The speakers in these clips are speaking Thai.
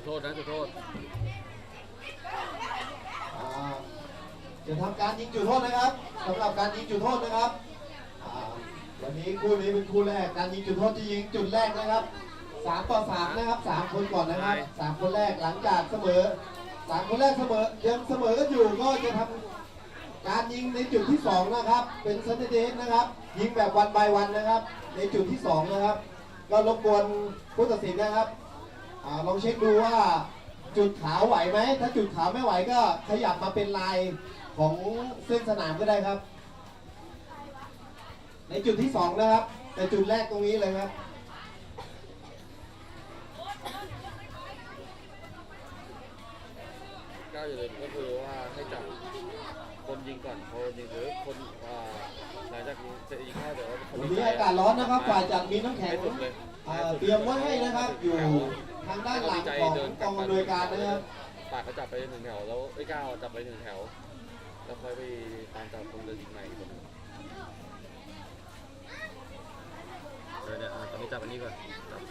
จุดโทษนะจุดโทษอ่าจะทำการยิงจุดโทษนะครับสำหรับการยิงจุดโทษนะครับอ่าวันนี้คู่นี้เป็นคู่แรกการยิงจุดโทษที่ยิงจุดแรกนะครับสามต่อสามนะครับสามคนก่อนนะครับสามคนแรกหลังจากเสมอสามคนแรกเสมอยังเสมอกันอยู่ก็จะทำการยิงในจุดที่สองนะครับเป็นซันเดย์นะครับ ยิงแบบวันบายวันนะครับ ในจุดที่สองนะครับ ก็รบกวนผู้ตัดสินนะครับ อาลองเช็คดูว่าจุดขาวไหวไหม ถ้าจุดขาวไม่ไหวก็ขยับมาเป็นลายของเส้นสนามก็ได้ครับ ในจุดที่สองนะครับ แต่จุดแรกตรงนี้เลยครับก้าวอย่าลืมก็คือว่าให้จับคนยิงก่อนคนยิงหรือคนอ่าหลังจากยิงเสร็จยิงเข้าเดี๋ยวคนวันนี้อากาศร้อนนะครับฝ่ายจัดมีน้ำแข็งให้สุดเลยอ่าเตรียมไว้ให้นะครับอยู่ ทางด้านหลังของกองอำนวยการนะครับปากก็จับไปหนึ่งแถวแล้วไอ้ก้าวจับไปหนึ่งแถว แล้วค่อยไปตามจับคนเดินยิงใหม่อีกคนหนึ่งเดี๋ยวเนี่ยอะตอนนี้จับอันนี้ก่อนจับ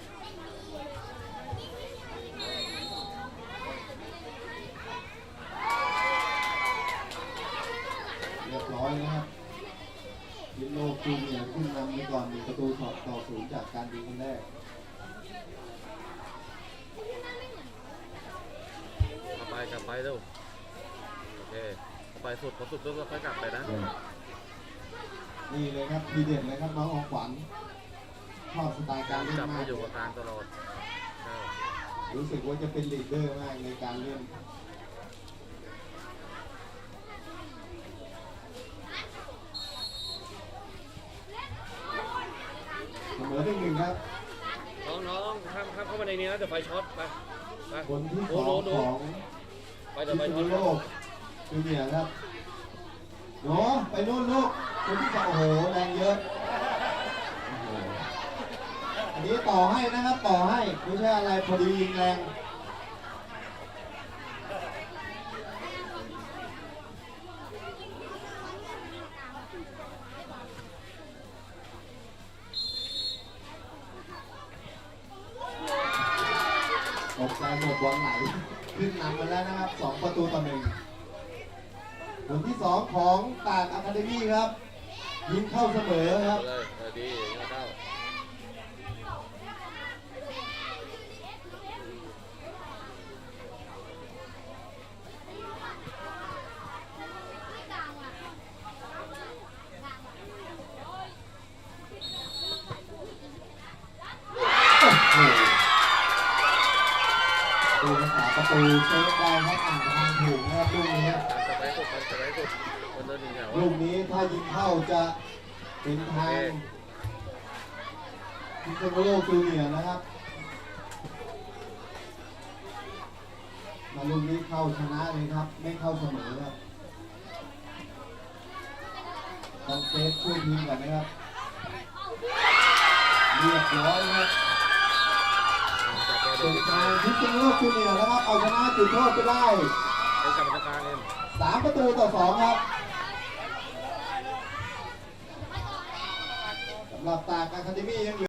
เรียบร้อยนะครับยินโลจูเนียร์ขึ้นนำไปก่อนหนึ่งประตูต่อต่อศูนย์จากการยิงคนแรก กลับ ไปกลับไปเร็วโอเคกลับไปสุดพอสุดแล้วค่อยกลับไปนะ นี่เลยครับทีเด็ดเลยครับน้องของขวัญชอบสไตล์การเล่นจับมาให้กอยู่กับกลางตลอดใช่รู้สึกว่าจะเป็นลีดเดอร์มากในการเล่นเสมอหนึ่งหนึ่งครับ น้องน้องข้ามข้ามเข้ามาในนี้นะเดี๋ยวไฟช็อตไปไปคนที่สโน้องโน้ของไปเดี๋ยวไฟ พิษณุโลกจูเนียร์ครับหนูไปนู่นลูกคนที่สองโอ้โหแรงเยอะอันนี้ต่อให้นะครับต่อให้ไม่ใช่อะไรพอดียิงแรงตกใจหมดบอลไหล ขึ้นนำมาแล้วนะครับสองประตูต่อหนึ่งผลที่สองของตากอะคาเดมี่ครับ ยิงเข้าเสมอครับ เลยเออดีอย่างนี้เข้า โอ้โห ดูภาษาประตูเซฟได้ครับอ่านทางถูกนะครับลูกนี้ตามสไปสุดตามสไปสุดคนเดินหนึ่งแถวลูกนี้ถ้ายิงเข้าจะเป็นทางพิซโลจูเนียนะครับมาลูกนี้เข้าชนะเลยครับ ไม่เข้าเสมอครับต้องเซฟช่วยทีมก่อนนะครับเรียบร้อยครับ ส่งที่ทาข้างงพิซโลจูเนียร์นะครับเอาชนะจุดโทษไปได้เล่นกลับมาตางเองสามประตูต่อสองครับสำหรับตากอาคาเดมี่ยังเหลือ